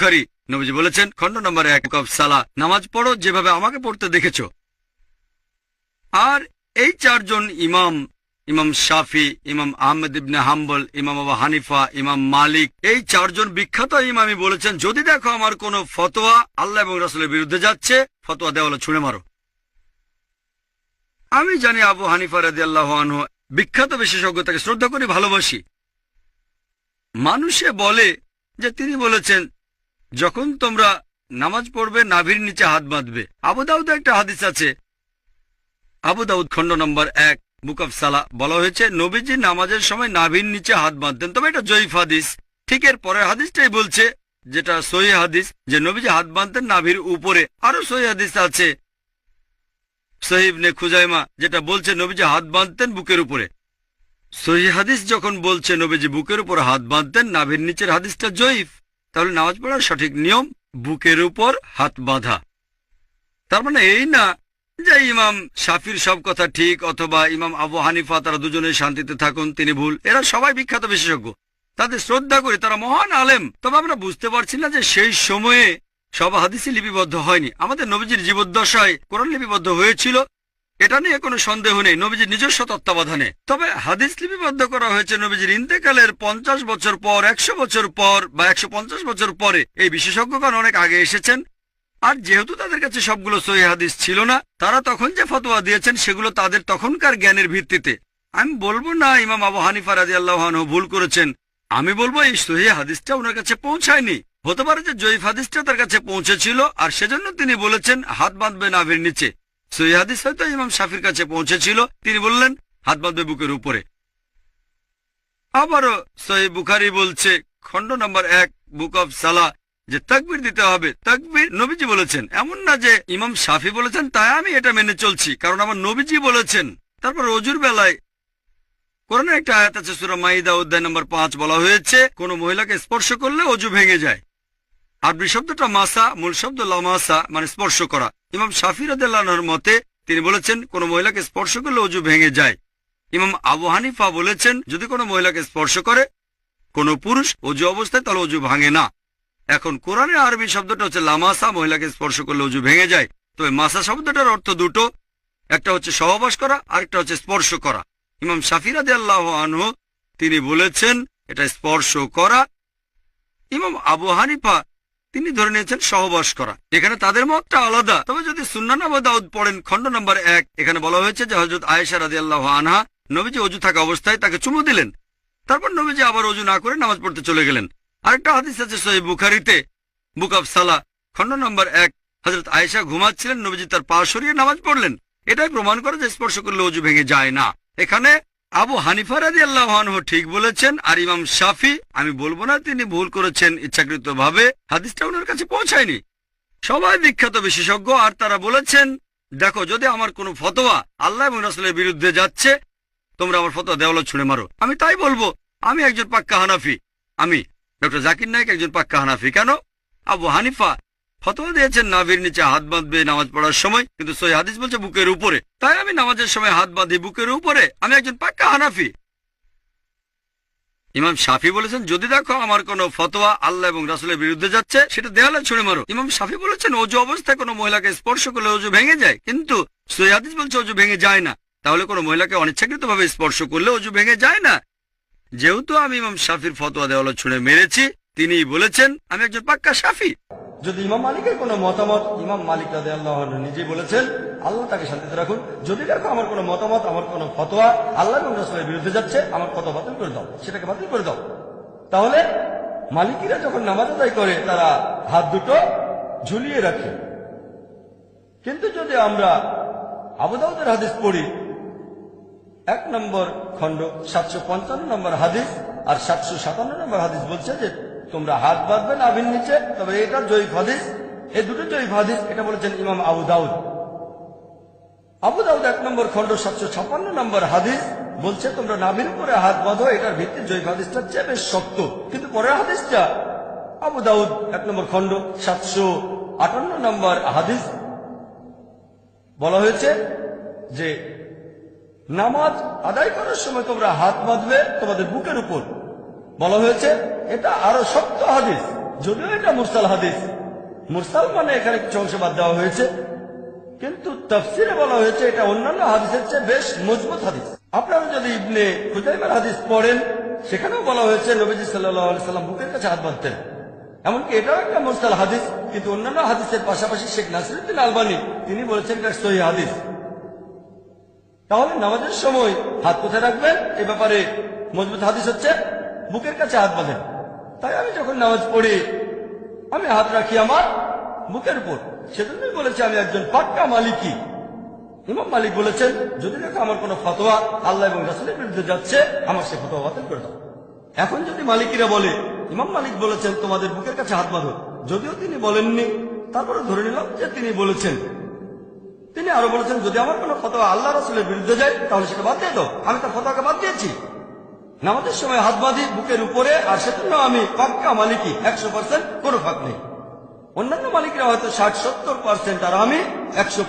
বুখারি। নবীজি বলেছেন, খণ্ড নম্বর এক কব সালা, নামাজ পড়ো, যেভাবে আমাকে পড়তে দেখেছ। আর এই চারজন ইমাম ইমাম শাফি, ইমাম আহমেদ ইবনে হাম্বল, ইমাম আবু হানিফা, ইমাম মালিক, এই চারজন বিখ্যাত ইমামই বলেছেন, যদি দেখো আমার কোনো ফতোয়া আল্লাহ এবং রাসুলের বিরুদ্ধে যাচ্ছে, ফতোয়া দেওয়ালে ছুঁড়ে মারো। আমি জানি আবু হানিফা রাজি আল্লাহ বিখ্যাত বিশেষজ্ঞ, তাকে শ্রদ্ধা করি ভালোবাসি। মানুষে বলে যে, তিনি বলেছেন যখন তোমরা নামাজ পড়বে, নাভির নিচে হাত বাঁধবে। আবু দাউদে একটা হাদিস আছে। আবু দাউদ খণ্ড নম্বর এক, বুক সালা বলা হয়েছে, নবীজি নামাজের সময় নাভির নিচে হাত বাঁধতেন। তবে এটা জয়ীফ হাদিস। ঠিক এর পরের হাদিসটাই বলছে, যেটা সহি হাদিস, যে নবীজি হাত বাঁধতেন নাভির উপরে। আরও সহি হাদিস আছে সহিব নে খুজাইমা, যেটা বলছে, নবীজি হাত বাঁধতেন বুকের উপরে। সহি হাদিস যখন বলছে, নবীজি বুকের উপর হাত বাঁধতেন, নাভির নিচের হাদিসটা জয়ীফ। তাহলে নামাজ পড়ার সঠিক নিয়ম বুকের উপর হাত বাঁধা। তার মানে এই না যে ইমাম সাফির সব কথা ঠিক অথবা ইমাম আবু হানিফা তারা দুজনে শান্তিতে থাকুন, তিনি ভুল। এরা সবাই বিখ্যাত বিশেষজ্ঞ। তাদের শ্রদ্ধা করি তারা মহান আলেম। তবে আমরা বুঝতে পারছি না যে সেই সময়ে সব হাদিসই লিপিবদ্ধ হয়নি। আমাদের নবীজির জীবদ্দশায় কোরআন লিপিবদ্ধ হয়েছিল। এটা নিয়ে কোনো সন্দেহ নেই, নবীজির নিজস্ব তত্ত্বাবধানে। তবে হাদিস লিপিবদ্ধ করা হয়েছে নবীজির ইন্তেকালের পঞ্চাশ বছর পর, একশো বছর পর বা একশো পঞ্চাশ বছর পরে। এই বিশেষজ্ঞগণ অনেক আগে এসেছেন। আর যেহেতু তাদের কাছে সবগুলো সহি হাদিস ছিল না, তারা তখন যে ফতোয়া দিয়েছেন সেগুলো তাদের তখনকার জ্ঞানের ভিত্তিতে। আমি বলব না, ইমাম আবু হানিফা রাজি আল্লাহান ভুল করেছেন। আমি বলব এই সহি হাদিসটা ওনার কাছে পৌঁছায়নি। হতে পারে যে জয়ীফ হাদিসটা তার কাছে পৌঁছেছিল, আর সেজন্য তিনি বলেছেন, হাত বাঁধবে নাভির নিচে। সহি হাদিস হয়তো ইমাম শাফির কাছে পৌঁছেছিল। তিনি বললেন, হাত বাঁধবে বুকের উপরে। আবারও সহি বুখারি বলছে, খণ্ড নম্বর এক, বুক অব সালা, যে তাকবির দিতে হবে। তাকবির নবীজি বলেছেন। এমন না যে ইমাম শাফি বলেছেন, তাই আমি এটা মেনে চলছি। কারণ আমার নবীজি বলেছেন। তারপর অজুর বেলায় কোরআনের একটা আয়াত আছে, সুরা মাইদা, অধ্যায় নম্বর পাঁচ বলা হয়েছে, কোন মহিলাকে স্পর্শ করলে অজু ভেঙে যায়। আরবি শব্দটা মাসা, মূল শব্দ লামাসা মানে স্পর্শ করা। ইমাম শাফি রাদের মতে, তিনি বলেছেন, কোন মহিলাকে স্পর্শ করলে অজু ভেঙে যায়। ইমাম আবু হানিফা বলেছেন, যদি কোনো মহিলাকে স্পর্শ করে কোন পুরুষ অজু অবস্থায়, তাহলে অজু ভাঙে না। এখন কোরআনের আরবি শব্দটা হচ্ছে লামাসা, মহিলাকে স্পর্শ করলে অজু ভেঙে যায়। তবে মাসা শব্দটার অর্থ দুটো, একটা হচ্ছে সহবাস করা, আরেকটা হচ্ছে স্পর্শ করা। ইমাম শাফিরাদে আল্লাহ আনহু, তিনি বলেছেন, এটা স্পর্শ করা। ইমাম আবু হানিফা তিনি ধরে নিয়েছেন সহবাস করা এখানে তাদের মতটা আলাদা। তবে যদি সুন্নান আবু দাউদ পড়েন, খণ্ড নম্বর এক, এখানে বলা হয়েছে যে হজরত আয়েশা রাজি আল্লাহ আনহা নবীজি অজু থাকা অবস্থায় তাকে চুমু দিলেন। তারপর নবীজি আবার অজু না করে নামাজ পড়তে চলে গেলেন। আরেকটা হাদিস আছে সহি বুখারিতে, বুক অব সালা, খণ্ড নম্বর এক হজরত আয়েশা ঘুমাচ্ছিলেন, নবীজি তার পা সরিয়ে নামাজ পড়লেন। এটাই প্রমাণ করে যে স্পর্শ করলে অজু ভেঙে যায় না। এখানে আবু হানিফা রাজি আল্লাহ ঠিক বলেছেন, আর ইমাম শাফি, আমি বলব না তিনি ভুল করেছেন ইচ্ছাকৃত ভাবে হাদিসটা ওনার কাছে পৌঁছায়নি। সবাই বিখ্যাত বিশেষজ্ঞ, আর তারা বলেছেন, দেখো, যদি আমার কোনো ফতোয়া আল্লাহ রাসুলের বিরুদ্ধে যাচ্ছে, তোমরা আমার ফতোয়া দেওয়ালো ছুঁড়ে মারো। আমি তাই বলব, আমি একজন পাক্কা হানাফি। আমি, ডক্টর জাকির নায়ক একজন পাক্কা হানাফি। কেন? আবু হানিফা ফতোয়া দিয়েছেন নাভির নিচে হাত বাঁধবে নামাজ পড়ার সময়, কিন্তু সই হাদিস বলছে বুকের উপরে। তাই আমি নামাজের সময় হাত বাঁধি বুকের উপরে। আমি একজন পাক্কা হানাফি। ইমাম শাফি বলেছেন, যদি দেখো আমার কোনো ফতোয়া আল্লাহ এবং রাসুলের বিরুদ্ধে যাচ্ছে, সেটা দেওয়ালে ছুড়ে মারো। ইমাম শাফি বলেছেন অজু অবস্থায় কোনো মহিলাকে স্পর্শ করলে অজু ভেঙে যায়, কিন্তু সই হাদিস বলছে অজু ভেঙে যায় না। তাহলে কোনো মহিলাকে অনিচ্ছাকৃত ভাবে স্পর্শ করলে অজু ভেঙে যায় না। যেহেতু আমি ইমাম শাফির ফতোয়া দেওয়ালে ছুঁড়ে মেরেছি তিনি বলেছেন, আমি একজন পাক্কা শাফি। যদি ইমাম মালিকের কোনো মতামত, ইমাম মালিক রাদে আল্লাহ নিজে বলেছেন, আল্লাহ তাকে শান্তিতে রাখুন। যদি দেখো আমার কোনো মতামত, আমার কোনো ফতোয়া, আল্লাহ এবং বিরুদ্ধে যাচ্ছে, আমার ফতোয়া বাতিল করে দাও, সেটাকে বাতিল করে দাও। তাহলে মালিকিরা যখন নামাজ আদায় করে, তারা হাত দুটো ঝুলিয়ে রাখে। কিন্তু যদি আমরা আবুদাউদের হাদিস পড়ি, এক নম্বর খণ্ড, সাতশো পঞ্চান্ন নম্বর হাদিস আর সাতশো সাতান্ন নম্বর হাদিস বলছে যে তোমরা হাত বাঁধবে নাভির নিচে, তবে এটা জয়ীফ হাদিস। এই দুটো জয়ীফ হাদিস, এটা বলেছেন ইমাম আবু দাউদ। আবু দাউদ এক নম্বর খণ্ড সাতশো ছাপান্ন নম্বর হাদিস, বলছে, তোমরা নাভির উপরে হাত বাঁধো, এটার ভিত্তি জয়ীফ হাদিসটা চেয়ে বেশ শক্ত। কিন্তু পরের হাদিসটা, আবু দাউদ এক নম্বর খণ্ড সাতশো আটান্ন নম্বর হাদিস, বলা হয়েছে যে, নামাজ আদায় করার সময় তোমরা হাত বাঁধবে তোমাদের বুকের উপর। বলা হয়েছে, এটা আরও শক্ত হাদিস। যদিও এটা মুরসাল হাদিস। মুরসাল মানে এখানে কিছু অংশ বাদ দেওয়া হয়েছে। কিন্তু তফসিরে বলা হয়েছে, এটা অন্যান্য হাদিসের চেয়ে বেশ মজবুত হাদিস। আপনারা যদি ইবনে খুজাইমার হাদিস পড়েন, সেখানেও বলা হয়েছে, নবীজি সাল্লাম বুকের কাছে হাত বাঁধতেন। এমনকি এটাও একটা মুরসাল হাদিস, কিন্তু অন্যান্য হাদিসের পাশাপাশি শেখ নাসিরুদ্দিন আলবানি, তিনি বলেছেন এটা সহি হাদিস। তাহলে নামাজের সময় হাত কোথায় রাখবেন? এ ব্যাপারে মজবুত হাদিস হচ্ছে বুকের কাছে হাত বাঁধেন তাই আমি যখন নামাজ পড়ি, আমি হাত রাখি আমার বুকের উপর। সেজন্যই বলেছি আমি একজন পাক্কা মালিকই। ইমাম মালিক বলেছেন, যদি দেখো আমার কোনো ফতোয়া আল্লাহ এবং রাসুলের বিরুদ্ধে যাচ্ছে, আমার সে ফতোয়া বাতিল করে দাও। এখন যদি মালিকিরা বলে, ইমাম মালিক বলেছেন তোমাদের বুকের কাছে হাত বাঁধো। যদিও তিনি বলেননি, তারপরে ধরে নিলাম যে তিনি বলেছেন। তিনি আরও বলেছেন, যদি আমার কোনো ফতোয়া আল্লাহ রাসুলের বিরুদ্ধে যায়, তাহলে সেটা বাদ দিয়ে দাও। আমি তার ফতোয়াকে বাদ দিয়েছি। নামাজের সময় হাত বাঁধি, বুকের উপরে, আর সেজন্য আমি পাক্কা মালিকই, একশো পার্সেন্ট কোনো ফাঁক নেই। অন্যান্য মালিকরা হয়তো ষাট, সত্তর পার্সেন্ট আর আমি একশো